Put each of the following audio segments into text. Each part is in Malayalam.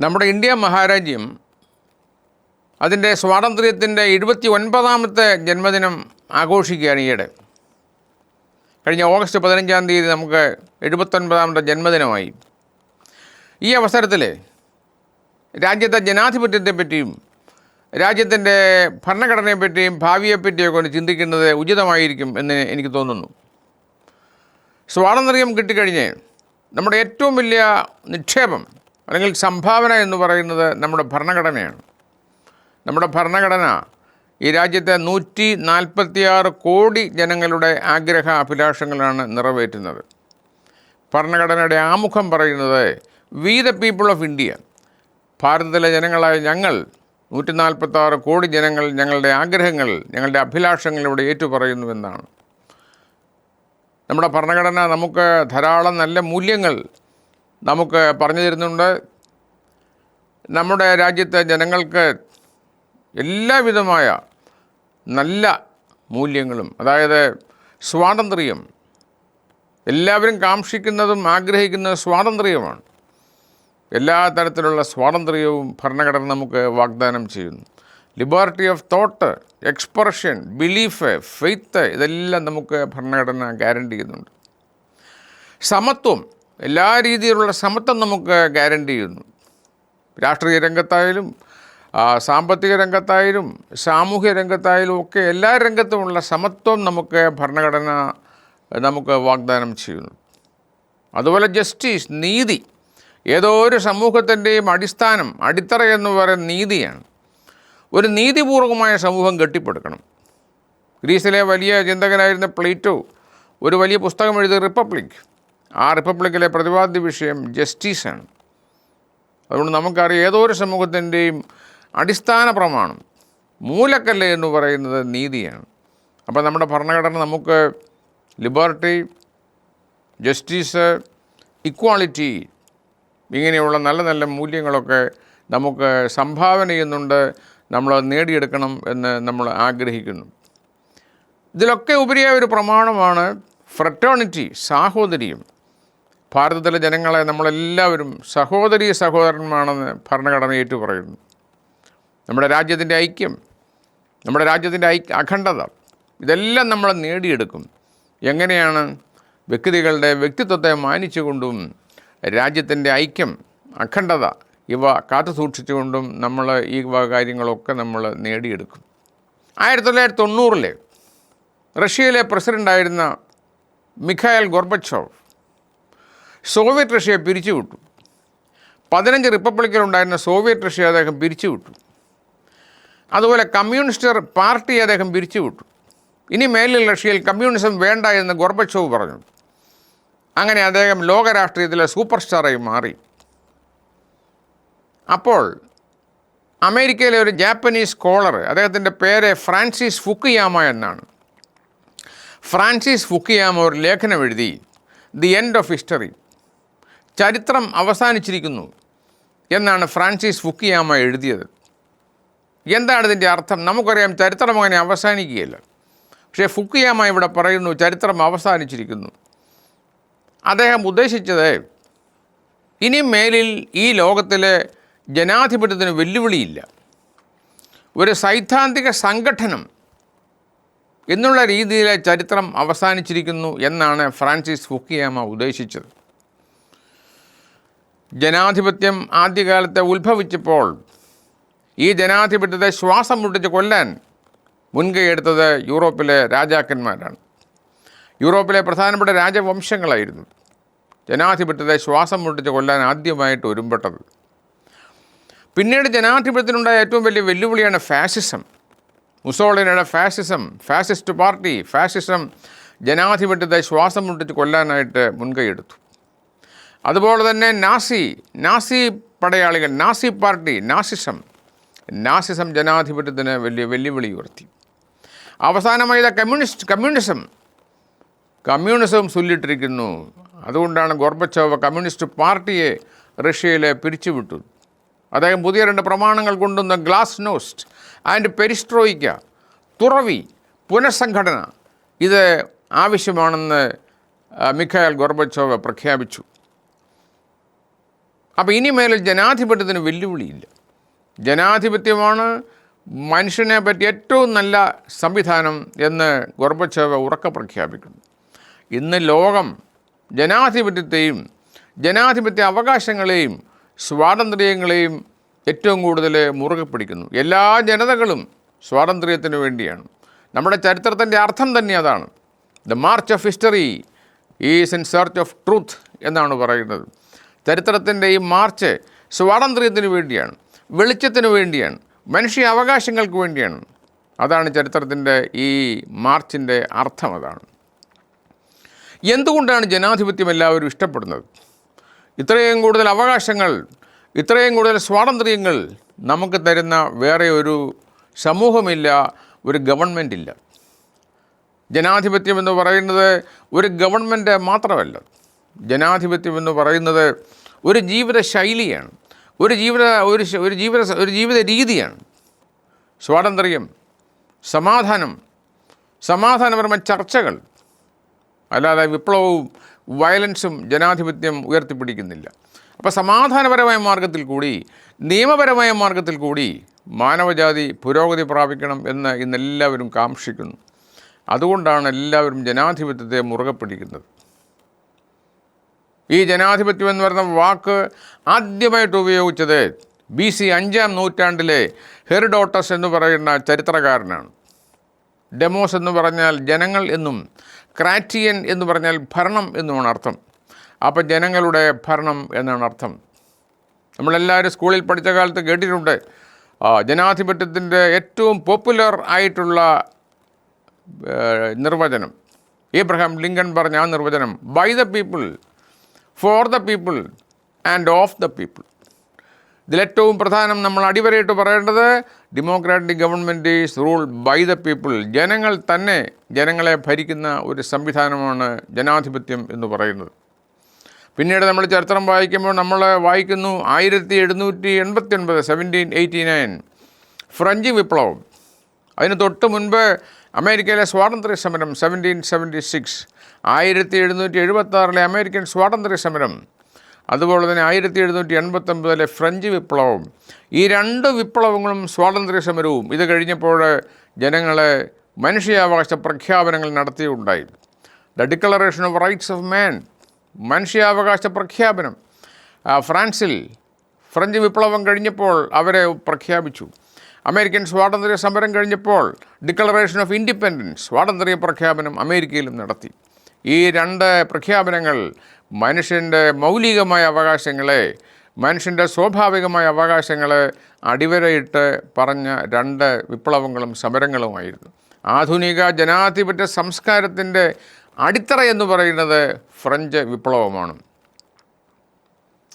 നമ്മുടെ ഇന്ത്യ മഹാരാജ്യം അതിന്റെ സ്വാതന്ത്ര്യത്തിന്റെ എഴുപത്തി ഒൻപതാമത്തെ ജന്മദിനം ആഘോഷിക്കുകയാണ് ഈയിടെ. കഴിഞ്ഞ ഓഗസ്റ്റ് പതിനഞ്ചാം തീയതി നമുക്ക് എഴുപത്തൊൻപതാമത്തെ ജന്മദിനമായി. ഈ അവസരത്തിൽ രാജ്യത്തെ ജനാധിപത്യത്തെ ജനാധിപത്യത്തെപ്പറ്റിയും രാജ്യത്തിന്റെ ഭരണഘടനയെപ്പറ്റിയും ഭാവിയെപ്പറ്റിയൊക്കെ ഒന്ന് ചിന്തിക്കുന്നത് ഉചിതമായിരിക്കും എന്ന് എനിക്ക് തോന്നുന്നു. സ്വാതന്ത്ര്യം കിട്ടിക്കഴിഞ്ഞ് നമ്മുടെ ഏറ്റവും വലിയ നിക്ഷേപം അല്ലെങ്കിൽ സംഭാവന എന്ന് പറയുന്നത് നമ്മുടെ ഭരണഘടനയാണ്. നമ്മുടെ ഭരണഘടന ഈ രാജ്യത്തെ നൂറ്റി നാൽപ്പത്തിയാറ് കോടി ജനങ്ങളുടെ ആഗ്രഹ അഭിലാഷങ്ങളാണ് നിറവേറ്റുന്നത്. ഭരണഘടനയുടെ ആമുഖം പറയുന്നത് we the people of India ഭാരതത്തിലെ ജനങ്ങളായ ഞങ്ങൾ നൂറ്റി നാൽപ്പത്താറ് കോടി ജനങ്ങൾ ഞങ്ങളുടെ ആഗ്രഹങ്ങൾ ഞങ്ങളുടെ അഭിലാഷങ്ങൾ ഏറ്റുപറയുന്നുവെന്നാണ് നമ്മുടെ ഭരണഘടന നമുക്ക് ധാരാളം നല്ല മൂല്യങ്ങൾ നമുക്ക് പറഞ്ഞു തരുന്നുണ്ട്. നമ്മുടെ രാജ്യത്തെ ജനങ്ങൾക്ക് എല്ലാവിധമായ നല്ല മൂല്യങ്ങളും അതായത് സ്വാതന്ത്ര്യം എല്ലാവരും കാക്ഷിക്കുന്നതും ആഗ്രഹിക്കുന്ന സ്വാതന്ത്ര്യമാണ്. എല്ലാ തരത്തിലുള്ള സ്വാതന്ത്ര്യവും ഭരണഘടന നമുക്ക് വാഗ്ദാനം ചെയ്യുന്നു. Liberty of thought expression belief faith ഇതെല്ലാം നമുക്ക് ഭരണഘടന ഗ്യാരണ്ടി ചെയ്യുന്നുണ്ട്. സമത്വം എല്ലാ രീതിയിലുള്ള സമത്വം നമുക്ക് ഗ്യാരണ്ടി ചെയ്യുന്നു. രാഷ്ട്രീയ രംഗത്തായാലും സാമ്പത്തിക രംഗത്തായാലും സാമൂഹ്യ രംഗത്തായാലും ഒക്കെ എല്ലാ രംഗത്തുമുള്ള സമത്വം നമുക്ക് ഭരണഘടന നമുക്ക് വാഗ്ദാനം ചെയ്യുന്നു. അതുപോലെ ജസ്റ്റിസ് നീതി ഏതോ ഒരു സമൂഹത്തിന്റെയും അടിസ്ഥാനം അടിത്തറ എന്ന് പറയുന്ന നീതിയാണ്. ഒരു നീതിപൂർവമായ സമൂഹം കെട്ടിപ്പടുക്കണം. ഗ്രീസിലെ വലിയ ചിന്തകനായിരുന്ന പ്ലേറ്റോ ഒരു വലിയ പുസ്തകം എഴുതിയ റിപ്പബ്ലിക്. ആ റിപ്പബ്ലിക്കിലെ പ്രതിപാദ്യ വിഷയം ജസ്റ്റിസാണ്. അതുകൊണ്ട് നമുക്കറിയാം ഏതൊരു സമൂഹത്തിന്റെയും അടിസ്ഥാന പ്രമാണം മൂലക്കല്ല് എന്ന് പറയുന്നത് നീതിയാണ്. അപ്പോൾ നമ്മുടെ ഭരണഘടന നമുക്ക് ലിബർട്ടി ജസ്റ്റിസ് ഇക്വാളിറ്റി ഇങ്ങനെയുള്ള നല്ല നല്ല മൂല്യങ്ങളൊക്കെ നമുക്ക് സംഭാവന ചെയ്യുന്നുണ്ട് നമ്മൾ നേടിയെടുക്കണം എന്ന് നമ്മൾ ആഗ്രഹിക്കുന്നു. ഇതിലൊക്കെ ഉപരിയായ ഒരു പ്രമാണമാണ് ഫ്രറ്റേണിറ്റി സാഹോദര്യം. ഭാരതത്തിലെ ജനങ്ങളെ നമ്മളെല്ലാവരും സഹോദരി സഹോദരന്മാണെന്ന് ഭരണഘടന ഏറ്റു പറയുന്നു നമ്മുടെ രാജ്യത്തിന്റെ ഐക്യം നമ്മുടെ രാജ്യത്തിന്റെ ഐ അഖണ്ഡത ഇതെല്ലാം നമ്മൾ നേടിയെടുക്കും. എങ്ങനെയാണ് വ്യക്തികളുടെ വ്യക്തിത്വത്തെ മാനിച്ചുകൊണ്ടും രാജ്യത്തിന്റെ ഐക്യം അഖണ്ഡത ഇവ കാത്തു സൂക്ഷിച്ചുകൊണ്ടും നമ്മൾ ഈ കാര്യങ്ങളൊക്കെ നമ്മൾ നേടിയെടുക്കും. ആയിരത്തി തൊള്ളായിരത്തി തൊണ്ണൂറിലെ റഷ്യയിലെ പ്രസിഡന്റായിരുന്ന മിഖായൽ ഗോർബച്ചോവ് സോവിയറ്റ് റഷ്യയെ പിരിച്ചുവിട്ടു. പതിനഞ്ച് റിപ്പബ്ലിക്കിലുണ്ടായിരുന്ന സോവിയറ്റ് റഷ്യ അദ്ദേഹം പിരിച്ചുവിട്ടു. അതുപോലെ കമ്മ്യൂണിസ്റ്റർ പാർട്ടി അദ്ദേഹം പിരിച്ചുവിട്ടു. ഇനി മേലിൽ റഷ്യയിൽ കമ്മ്യൂണിസം വേണ്ട എന്ന് ഗോർബച്ചോവ് പറഞ്ഞു. അങ്ങനെ അദ്ദേഹം ലോകരാഷ്ട്രീയത്തിലെ സൂപ്പർ സ്റ്റാറായി മാറി. അപ്പോൾ അമേരിക്കയിലെ ഒരു ജാപ്പനീസ് സ്കോളർ അദ്ദേഹത്തിന്റെ പേര് ഫ്രാൻസിസ് ഫുക്കിയാമ എന്നാണ്. ഫ്രാൻസിസ് ഫുക്കിയാമ ഒരു ലേഖനം എഴുതി ദി എൻഡ് ഓഫ് ഹിസ്റ്ററി. ചരിത്രം അവസാനിച്ചിരിക്കുന്നു എന്നാണ് ഫ്രാൻസിസ് ഫുക്കിയാമ എഴുതിയത്. എന്താണ് ഇതിന്റെ അർത്ഥം? നമുക്കറിയാം ചരിത്രം അങ്ങനെ അവസാനിക്കുകയില്ല. പക്ഷേ ഫുക്കിയാമ ഇവിടെ പറയുന്നു ചരിത്രം അവസാനിച്ചിരിക്കുന്നു. അദ്ദേഹം ഉദ്ദേശിച്ചത് ഇനി മേലിൽ ഈ ലോകത്തിലെ ജനാധിപത്യത്തിന് വെല്ലുവിളിയില്ല. ഒരു സൈദ്ധാന്തിക സംഘടനം എന്നുള്ള രീതിയിലെ ചരിത്രം അവസാനിച്ചിരിക്കുന്നു എന്നാണ് ഫ്രാൻസിസ് ഫുക്കിയാമ ഉദ്ദേശിച്ചത്. ജനാധിപത്യം ആദ്യകാലത്ത് ഉത്ഭവിച്ചപ്പോൾ ഈ ജനാധിപത്യത്തെ ശ്വാസം മുട്ടിച്ച് കൊല്ലാൻ മുൻകൈയെടുത്തത് യൂറോപ്പിലെ രാജാക്കന്മാരാണ്. യൂറോപ്പിലെ പ്രധാനപ്പെട്ട രാജവംശങ്ങളായിരുന്നു ജനാധിപത്യത്തെ ശ്വാസം മുട്ടിച്ച് കൊല്ലാൻ ആദ്യമായിട്ട് ഒരുമ്പെട്ടത്. പിന്നീട് ജനാധിപത്യത്തിനുണ്ടായ ഏറ്റവും വലിയ വെല്ലുവിളിയാണ് ഫാസിസം. മുസോളിനിയുടെ ഫാസിസം ഫാസിസ്റ്റ് പാർട്ടി ഫാസിസം ജനാധിപത്യത്തെ ശ്വാസം മുട്ടിച്ച് കൊല്ലാനായിട്ട് മുൻകൈയെടുത്തു അതുപോലെ തന്നെ നാസി നാസി പടയാളികൾ നാസി പാർട്ടി നാസിസം. നാസിസം ജനാധിപത്യത്തിന് വലിയ വെല്ലുവിളി ഉയർത്തി. അവസാനമായി കമ്മ്യൂണിസ്റ്റ് കമ്മ്യൂണിസം. കമ്മ്യൂണിസം ചൊല്ലിട്ടിരിക്കുന്നു അതുകൊണ്ടാണ് ഗോർബച്ചോവ് കമ്മ്യൂണിസ്റ്റ് പാർട്ടിയെ റഷ്യയിലെ പിരിച്ചുവിട്ടു. അദ്ദേഹം പുതിയ രണ്ട് പ്രമാണങ്ങൾ കൊണ്ടുവന്ന ഗ്ലാസ് നോസ്റ്റ് ആൻഡ് പെരിസ്ട്രോയിക്ക തുറവി പുനഃസംഘടന. ഇത് ആവശ്യമാണെന്ന് മിഖായൽ ഗോർബച്ചോവ് പ്രഖ്യാപിച്ചു. അപ്പോൾ ഇനി മേലെ ജനാധിപത്യത്തിന് വെല്ലുവിളിയില്ല. ജനാധിപത്യമാണ് മനുഷ്യനെ പറ്റി ഏറ്റവും നല്ല സംവിധാനം എന്ന് ഗോർബച്ചേവ് ഉറക്കെ പ്രഖ്യാപിക്കുന്നു. ഇന്ന് ലോകം ജനാധിപത്യത്തെയും ജനാധിപത്യ അവകാശങ്ങളെയും സ്വാതന്ത്ര്യങ്ങളെയും ഏറ്റവും കൂടുതൽ മുറുകെ പിടിക്കുന്നു. എല്ലാ ജനതകളും സ്വാതന്ത്ര്യത്തിന് വേണ്ടിയാണ്. നമ്മുടെ ചരിത്രത്തിന്റെ അർത്ഥം തന്നെ അതാണ്. The march of history is in search of truth എന്നാണ് പറയുന്നത്. ചരിത്രത്തിന്റെ ഈ മാർച്ച് സ്വാതന്ത്ര്യത്തിന് വേണ്ടിയാണ് വെളിച്ചത്തിന് വേണ്ടിയാണ് മനുഷ്യ അവകാശങ്ങൾക്ക് വേണ്ടിയാണ്. അതാണ് ചരിത്രത്തിന്റെ ഈ മാർച്ചിന്റെ അർത്ഥം അതാണ്. എന്തുകൊണ്ടാണ് ജനാധിപത്യം എല്ലാവരും ഇഷ്ടപ്പെടുന്നത്? ഇത്രയും കൂടുതൽ അവകാശങ്ങൾ ഇത്രയും കൂടുതൽ സ്വാതന്ത്ര്യങ്ങൾ നമുക്ക് തരുന്ന വേറെ ഒരു സമൂഹമില്ല ഒരു ഗവൺമെന്റ് ഇല്ല ജനാധിപത്യം എന്ന് പറയുന്നത് ഒരു ഗവൺമെന്റ് മാത്രമല്ല. ജനാധിപത്യം എന്ന് പറയുന്നത് ഒരു ജീവിത ശൈലിയാണ് ഒരു ജീവിത ഒരു ഒരു ജീവിത ഒരു ജീവിത രീതിയാണ് സ്വാതന്ത്ര്യം സമാധാനം സമാധാനപരമായ ചർച്ചകൾ അല്ലാതെ വിപ്ലവവും വയലൻസും ജനാധിപത്യം ഉയർത്തിപ്പിടിക്കുന്നില്ല. അപ്പോൾ സമാധാനപരമായ മാർഗത്തിൽ കൂടി നിയമപരമായ മാർഗത്തിൽ കൂടി മാനവജാതി പുരോഗതി പ്രാപിക്കണം എന്ന് ഇന്നെല്ലാവരും കാക്ഷിക്കുന്നു. അതുകൊണ്ടാണ് എല്ലാവരും ജനാധിപത്യത്തെ മുറുകെ പിടിക്കുന്നത് ഈ ജനാധിപത്യം എന്ന് പറയുന്ന വാക്ക് ആദ്യമായിട്ട് ഉപയോഗിച്ചത് ബി സി അഞ്ചാം നൂറ്റാണ്ടിലെ ഹെറിഡോട്ടസ് എന്ന് പറയുന്ന ചരിത്രകാരനാണ്. ഡെമോസ് എന്ന് പറഞ്ഞാൽ ജനങ്ങൾ എന്നും ക്രാറ്റിയൻ എന്ന് പറഞ്ഞാൽ ഭരണം എന്നുമാണ് അർത്ഥം. അപ്പോൾ ജനങ്ങളുടെ ഭരണം എന്നാണ് അർത്ഥം. നമ്മളെല്ലാവരും സ്കൂളിൽ പഠിച്ച കാലത്ത് കേട്ടിട്ടുണ്ട്. ജനാധിപത്യത്തിന്റെ ഏറ്റവും പോപ്പുലർ ആയിട്ടുള്ള നിർവചനം. ഏബ്രഹാം ലിങ്കൺ പറഞ്ഞ ആ നിർവചനം by the people for the people and of the people ഇതിലേറ്റവും പ്രധാനം നമ്മൾ അടിവരയിട്ട് പറയേണ്ടത് democratic government is rule by the people ജനങ്ങൾ തന്നെ ജനങ്ങളെ ഭരിക്കുന്ന ഒരു സംവിധാനമാണ് ജനാധിപത്യം എന്ന് പറയുന്നത്. പിന്നീട് നമ്മൾ ചരിത്രം വായിക്കുമ്പോൾ നമ്മൾ വായിക്കുന്നു ആയിരത്തി എഴുന്നൂറ്റി എൺപത്തി ഒൻപത് സെവന്റീൻ എയ്റ്റി നയൻ ഫ്രഞ്ച് വിപ്ലവം. അതിന് തൊട്ട് മുൻപ് അമേരിക്കയിലെ സ്വാതന്ത്ര്യ സമരം സെവന്റീൻ സെവന്റി സിക്സ് ആയിരത്തി എഴുന്നൂറ്റി എഴുപത്തി ആറിലെ അമേരിക്കൻ സ്വാതന്ത്ര്യ സമരം. അതുപോലെ തന്നെ ആയിരത്തി എഴുന്നൂറ്റി എൺപത്തൊമ്പതിലെ ഫ്രഞ്ച് വിപ്ലവം. ഈ രണ്ട് വിപ്ലവങ്ങളും സ്വാതന്ത്ര്യ സമരവും. ഇത് കഴിഞ്ഞപ്പോൾ ജനങ്ങളെ മനുഷ്യാവകാശ പ്രഖ്യാപനങ്ങൾ നടത്തിയുണ്ടായി. The declaration of rights of man മനുഷ്യാവകാശ പ്രഖ്യാപനം. ഫ്രാൻസിൽ ഫ്രഞ്ച് വിപ്ലവം കഴിഞ്ഞപ്പോൾ അവരെ പ്രഖ്യാപിച്ചു. അമേരിക്കൻ സ്വാതന്ത്ര്യ സമരം കഴിഞ്ഞപ്പോൾ ഡിക്ലറേഷൻ ഓഫ് ഇൻഡിപെൻഡൻസ് സ്വാതന്ത്ര്യ പ്രഖ്യാപനം അമേരിക്കയിലും നടത്തി. ഈ രണ്ട് പ്രഖ്യാപനങ്ങൾ മനുഷ്യന്റെ മൗലികമായ അവകാശങ്ങളെ മനുഷ്യന്റെ സ്വാഭാവികമായ അവകാശങ്ങളെ അടിവരയിട്ട് പറഞ്ഞ രണ്ട് വിപ്ലവങ്ങളും സമരങ്ങളുമായിരുന്നു. ആധുനിക ജനാധിപത്യ സംസ്കാരത്തിന്റെ അടിത്തറ എന്ന് പറയുന്നത് ഫ്രഞ്ച് വിപ്ലവമാണ്.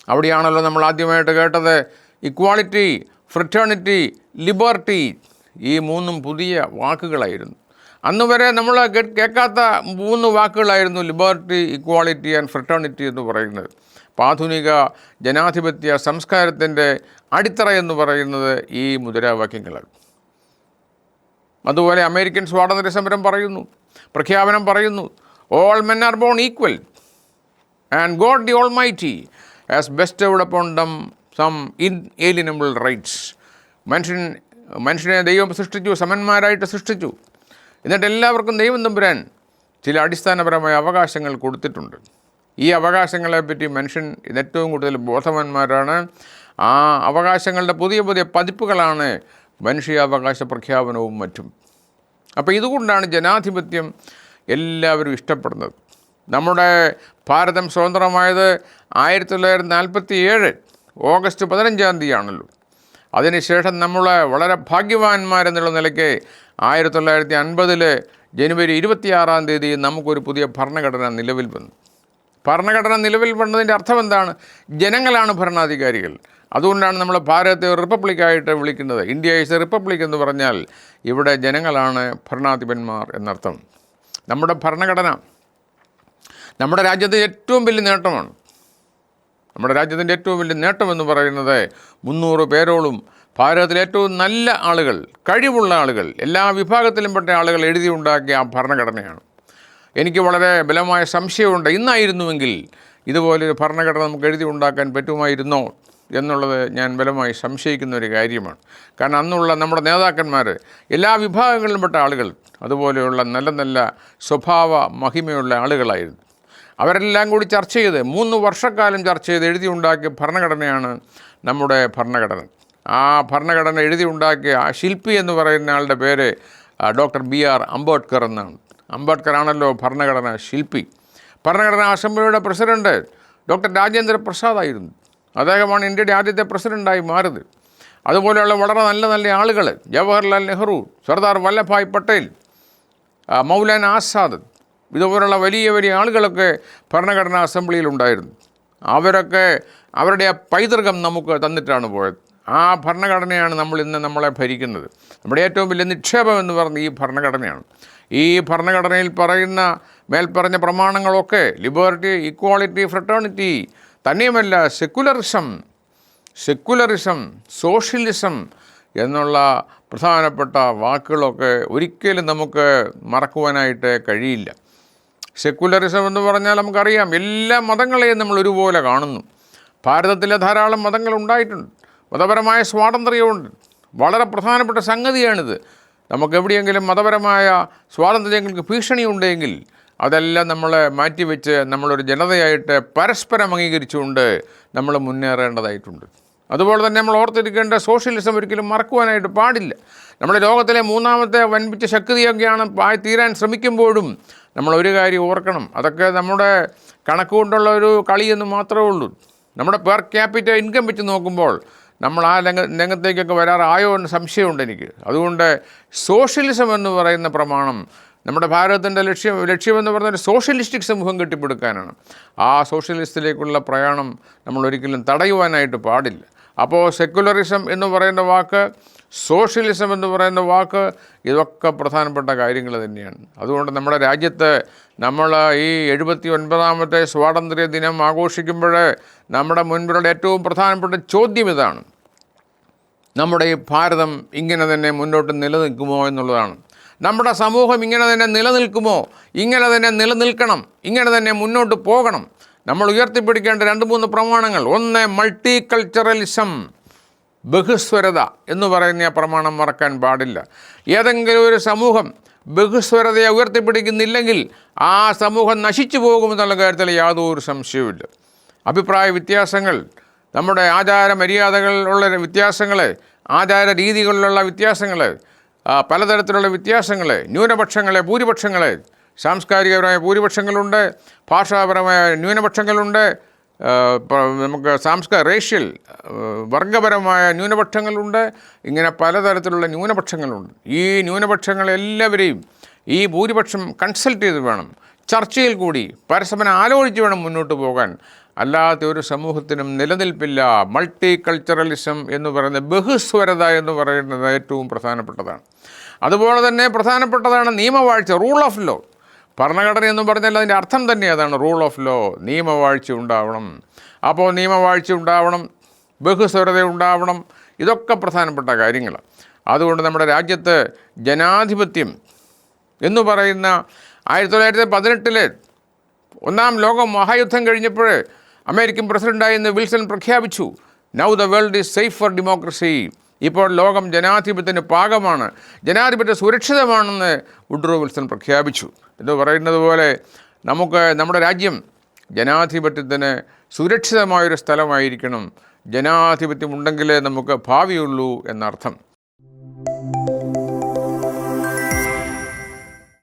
അവിടെയാണല്ലോ നമ്മൾ ആദ്യമായിട്ട് കേട്ടത് ഇക്വാളിറ്റി ഫ്രിറ്റേണിറ്റി ലിബർട്ടി ഈ മൂന്നും പുതിയ വാക്കുകളായിരുന്നു. അന്ന് വരെ നമ്മൾ കേൾക്കാത്ത മൂന്ന് വാക്കുകളായിരുന്നു ലിബർട്ടി ഇക്വാളിറ്റി ആൻഡ് ഫ്രട്ടേണിറ്റി എന്ന് പറയുന്നത്. അപ്പോൾ ആധുനിക ജനാധിപത്യ സംസ്കാരത്തിന്റെ അടിത്തറ എന്ന് പറയുന്നത് ഈ മുദ്രാവാക്യങ്ങളാണ്. അതുപോലെ അമേരിക്കൻ സ്വാതന്ത്ര്യ സമരം പറയുന്നു പ്രഖ്യാപനം പറയുന്നു all men are born equal and God the almighty as bestowed upon them some inalienable rights മനുഷ്യൻ മനുഷ്യനെ ദൈവം സൃഷ്ടിച്ചു സമന്മാരായിട്ട് സൃഷ്ടിച്ചു. എന്നിട്ട് എല്ലാവർക്കും ദൈവം തമ്പുരാൻ ചില അടിസ്ഥാനപരമായ അവകാശങ്ങൾ കൊടുത്തിട്ടുണ്ട്. ഈ അവകാശങ്ങളെപ്പറ്റി മനുഷ്യൻ ഏറ്റവും കൂടുതൽ ബോധവാന്മാരാണ്. ആ അവകാശങ്ങളുടെ പുതിയ പുതിയ പതിപ്പുകളാണ് മനുഷ്യാവകാശ പ്രഖ്യാപനവും മറ്റും. അപ്പോൾ ഇതുകൊണ്ടാണ് ജനാധിപത്യം എല്ലാവരും ഇഷ്ടപ്പെടുന്നത്. നമ്മുടെ ഭാരതം സ്വതന്ത്രമായത് ആയിരത്തി തൊള്ളായിരത്തി നാൽപ്പത്തി ഏഴ് ഓഗസ്റ്റ് പതിനഞ്ചാം തീയതിയാണല്ലോ. അതിനുശേഷം നമ്മൾ വളരെ ഭാഗ്യവാന്മാരെന്നുള്ള നിലയ്ക്ക് ആയിരത്തി തൊള്ളായിരത്തി അൻപതിൽ ജനുവരി ഇരുപത്തിയാറാം തീയതി നമുക്കൊരു പുതിയ ഭരണഘടന നിലവിൽ വന്നു. ഭരണഘടന നിലവിൽ വന്നതിന്റെ അർത്ഥം എന്താണ്? ജനങ്ങളാണ് ഭരണാധികാരികൾ. അതുകൊണ്ടാണ് നമ്മൾ ഭാരതത്തെ റിപ്പബ്ലിക്കായിട്ട് വിളിക്കുന്നത്. ഇന്ത്യ ഈസ് എ റിപ്പബ്ലിക് എന്ന് പറഞ്ഞാൽ ഇവിടെ ജനങ്ങളാണ് ഭരണാധിപന്മാർ എന്നർത്ഥം. നമ്മുടെ ഭരണഘടന നമ്മുടെ രാജ്യത്തെ ഏറ്റവും വലിയ നേട്ടമാണ്. നമ്മുടെ രാജ്യത്തിന്റെ ഏറ്റവും വലിയ നേട്ടം എന്ന് പറയുന്നത് മുന്നൂറ് പേരോളം ഭാരതത്തിലെ ഏറ്റവും നല്ല ആളുകൾ കഴിവുള്ള ആളുകൾ എല്ലാ വിഭാഗത്തിലും പെട്ട ആളുകൾ എഴുതിയുണ്ടാക്കിയ ആ ഭരണഘടനയാണ്. എനിക്ക് വളരെ ബലമായ സംശയമുണ്ട്. ഇന്നായിരുന്നുവെങ്കിൽ ഇതുപോലൊരു ഭരണഘടന നമുക്ക് എഴുതി ഉണ്ടാക്കാൻ പറ്റുമായിരുന്നോ എന്നുള്ളത് ഞാൻ ബലമായി സംശയിക്കുന്ന ഒരു കാര്യമാണ്. കാരണം അന്നുള്ള നമ്മുടെ നേതാക്കന്മാർ എല്ലാ വിഭാഗങ്ങളിലും പെട്ട ആളുകൾ അതുപോലെയുള്ള നല്ല നല്ല സ്വഭാവ മഹിമയുള്ള ആളുകളായിരുന്നു. അവരെല്ലാം കൂടി ചർച്ച ചെയ്ത് മൂന്ന് വർഷക്കാലം ചർച്ച ചെയ്ത് എഴുതി ഉണ്ടാക്കിയ ഭരണഘടനയാണ് നമ്മുടെ ഭരണഘടന. ആ ഭരണഘടന എഴുതി ഉണ്ടാക്കിയ ആ ശില്പി എന്ന് പറയുന്ന ആളുടെ പേര് ഡോക്ടർ ബി ആർ അംബേദ്കർ എന്നാണ്. അംബേദ്കർ ആണല്ലോ ഭരണഘടന ശില്പി. ഭരണഘടനാ അസംബ്ലിയുടെ പ്രസിഡന്റ് ഡോക്ടർ രാജേന്ദ്ര പ്രസാദ് ആയിരുന്നു. അദ്ദേഹമാണ് ഇന്ത്യയുടെ ആദ്യത്തെ പ്രസിഡന്റായി മാറിയത്. അതുപോലെയുള്ള വളരെ നല്ല നല്ല ആളുകൾ ജവഹർലാൽ നെഹ്റു സർദാർ വല്ലഭായ് പട്ടേൽ മൗലാൻ ആസാദ് ഇതുപോലുള്ള വലിയ വലിയ ആളുകളൊക്കെ ഭരണഘടനാ അസംബ്ലിയിൽ ഉണ്ടായിരുന്നു. അവരൊക്കെ അവരുടെ ആ പൈതൃകം നമുക്ക് തന്നിട്ടാണ് പോയത്. ആ ഭരണഘടനയാണ് നമ്മൾ ഇന്ന് നമ്മളെ ഭരിക്കുന്നത്. നമ്മുടെ ഏറ്റവും വലിയ നിക്ഷേപം എന്ന് പറഞ്ഞ ഈ ഭരണഘടനയാണ്. ഈ ഭരണഘടനയിൽ പറയുന്ന മേൽപ്പറഞ്ഞ പ്രമാണങ്ങളൊക്കെ ലിബർട്ടി ഇക്വാളിറ്റി ഫ്രട്ടേണിറ്റി തന്നെയുമല്ല സെക്കുലറിസം സെക്കുലറിസം സോഷ്യലിസം എന്നുള്ള പ്രധാനപ്പെട്ട വാക്കുകളൊക്കെ ഒരിക്കലും നമുക്ക് മറക്കുവാനായിട്ട് കഴിയില്ല. സെക്കുലറിസം എന്ന് പറഞ്ഞാൽ നമുക്കറിയാം എല്ലാ മതങ്ങളെയും നമ്മൾ ഒരുപോലെ കാണുന്നു. ഭാരതത്തിലെ ധാരാളം മതങ്ങൾ ഉണ്ടായിട്ടുണ്ട്. മതപരമായ സ്വാതന്ത്ര്യമുണ്ട് വളരെ പ്രധാനപ്പെട്ട സംഗതിയാണിത്. നമുക്ക് എവിടെയെങ്കിലും മതപരമായ സ്വാതന്ത്ര്യങ്ങൾക്ക് ഭീഷണിയുണ്ടെങ്കിൽ അതെല്ലാം നമ്മൾ മാറ്റിവെച്ച് നമ്മളൊരു ജനതയായിട്ട് പരസ്പരം അംഗീകരിച്ചുകൊണ്ട് നമ്മൾ മുന്നേറേണ്ടതായിട്ടുണ്ട്. അതുപോലെ തന്നെ നമ്മൾ ഓർത്തിരിക്കേണ്ട സോഷ്യലിസം ഒരിക്കലും മറക്കുവാനായിട്ട് പാടില്ല. നമ്മുടെ ലോകത്തിലെ മൂന്നാമത്തെ വൻപിച്ച ശക്തിയൊക്കെയാണ് ആയി തീരാൻ ശ്രമിക്കുമ്പോഴും നമ്മൾ ഒരു കാര്യം ഓർക്കണം. അതൊക്കെ നമ്മുടെ കണക്കുകൊണ്ടുള്ള ഒരു കളിയെന്ന് മാത്രമേ ഉള്ളൂ. നമ്മുടെ പെർ ക്യാപിറ്റ ഇൻകം വെച്ച് നോക്കുമ്പോൾ നമ്മൾ ആ രംഗ രംഗത്തേക്കൊക്കെ വരാറായോ എന്ന് സംശയമുണ്ട് എനിക്ക്. അതുകൊണ്ട് സോഷ്യലിസം എന്ന് പറയുന്ന പ്രമാണം നമ്മുടെ ഭാരതത്തിന്റെ ലക്ഷ്യം ലക്ഷ്യമെന്ന് പറഞ്ഞാൽ സോഷ്യലിസ്റ്റിക് സമൂഹം കെട്ടിപ്പടുക്കാനാണ്. ആ സോഷ്യലിസ്റ്റിലേക്കുള്ള പ്രയാണം നമ്മൾ ഒരിക്കലും തടയുവാനായിട്ട് പാടില്ല. അപ്പോൾ സെക്കുലറിസം എന്ന് പറയുന്ന വാക്ക് സോഷ്യലിസം എന്ന് പറയുന്ന വാക്ക് ഇതൊക്കെ പ്രധാനപ്പെട്ട കാര്യങ്ങൾ തന്നെയാണ്. അതുകൊണ്ട് നമ്മുടെ രാജ്യത്ത് നമ്മൾ ഈ എഴുപത്തി ഒൻപതാമത്തെ സ്വാതന്ത്ര്യ ദിനം ആഘോഷിക്കുമ്പോൾ നമ്മുടെ മുൻപിലുള്ള ഏറ്റവും പ്രധാനപ്പെട്ട ചോദ്യം ഇതാണ്. നമ്മുടെ ഈ ഭാരതം ഇങ്ങനെ തന്നെ മുന്നോട്ട് നിലനിൽക്കുമോ എന്നുള്ളതാണ്. നമ്മുടെ സമൂഹം ഇങ്ങനെ തന്നെ നിലനിൽക്കുമോ? ഇങ്ങനെ തന്നെ നിലനിൽക്കണം. ഇങ്ങനെ തന്നെ മുന്നോട്ട് പോകണം. നമ്മൾ ഉയർത്തിപ്പിടിക്കേണ്ട രണ്ട് മൂന്ന് പ്രമാണങ്ങൾ. ഒന്ന് മൾട്ടി കൾച്ചറലിസം ബഹുസ്വരത എന്ന് പറയുന്ന പ്രമാണം മറക്കാൻ പാടില്ല. ഏതെങ്കിലും ഒരു സമൂഹം ബഹുസ്വരതയെ ഉയർത്തിപ്പിടിക്കുന്നില്ലെങ്കിൽ ആ സമൂഹം നശിച്ചു പോകുമെന്നുള്ള കാര്യത്തിൽ യാതൊരു സംശയവുമില്ല. അഭിപ്രായ വ്യത്യാസങ്ങൾ നമ്മുടെ ആചാര മര്യാദകളിലുള്ള വ്യത്യാസങ്ങൾ ആചാര രീതികളിലുള്ള വ്യത്യാസങ്ങൾ പലതരത്തിലുള്ള വ്യത്യാസങ്ങൾ ന്യൂനപക്ഷങ്ങളെ ഭൂരിപക്ഷങ്ങളെ സാംസ്കാരികപരമായ ഭൂരിപക്ഷങ്ങളുണ്ട് ഭാഷാപരമായ ന്യൂനപക്ഷങ്ങളുണ്ട് നമുക്ക് സാംസ്കാര റേഷ്യൽ വർഗപരമായ ന്യൂനപക്ഷങ്ങളുണ്ട് ഇങ്ങനെ പലതരത്തിലുള്ള ന്യൂനപക്ഷങ്ങളുണ്ട്. ഈ ന്യൂനപക്ഷങ്ങളെല്ലാവരെയും ഈ ഭൂരിപക്ഷം കൺസൾട്ട് ചെയ്ത് വേണം ചർച്ചയിൽ കൂടി പരസ്പരം ആലോചിച്ച് വേണം മുന്നോട്ട് പോകാൻ. അല്ലാത്ത ഒരു സമൂഹത്തിനും നിലനിൽപ്പില്ല. മൾട്ടി കൾച്ചറലിസം എന്ന് പറയുന്ന ബഹുസ്വരത എന്ന് പറയുന്നത് ഏറ്റവും പ്രധാനപ്പെട്ടതാണ്. അതുപോലെ തന്നെ പ്രധാനപ്പെട്ടതാണ് നിയമവാഴ്ച റൂൾ ഓഫ് ലോ ഭരണഘടന എന്ന് പറഞ്ഞാൽ അതിന്റെ അർത്ഥം തന്നെ അതാണ് റൂൾ ഓഫ് ലോ നിയമവാഴ്ച ഉണ്ടാവണം. അപ്പോൾ നിയമവാഴ്ച ഉണ്ടാവണം ബഹുസ്വരത ഉണ്ടാവണം. ഇതൊക്കെ പ്രധാനപ്പെട്ട കാര്യങ്ങൾ അതുകൊണ്ട് നമ്മുടെ രാജ്യത്ത് ജനാധിപത്യം എന്ന് പറയുന്ന ആയിരത്തി തൊള്ളായിരത്തി പതിനെട്ടിലെ ഒന്നാം ലോക മഹായുദ്ധം കഴിഞ്ഞപ്പോൾ അമേരിക്കൻ പ്രസിഡന്റായി വിൽസൺ പ്രഖ്യാപിച്ചു now the world is safe for democracy ഇപ്പോൾ ലോകം ജനാധിപത്യത്തിന് പാകമാണ് ജനാധിപത്യം സുരക്ഷിതമാണെന്ന് ഉഡ്രോ വിൽസൺ പ്രഖ്യാപിച്ചു. എന്ന് പറയുന്നത് പോലെ നമുക്ക് നമ്മുടെ രാജ്യം ജനാധിപത്യത്തിന് സുരക്ഷിതമായൊരു സ്ഥലമായിരിക്കണം. ജനാധിപത്യം ഉണ്ടെങ്കിലേ നമുക്ക് ഭാവിയുള്ളൂ എന്നർത്ഥം.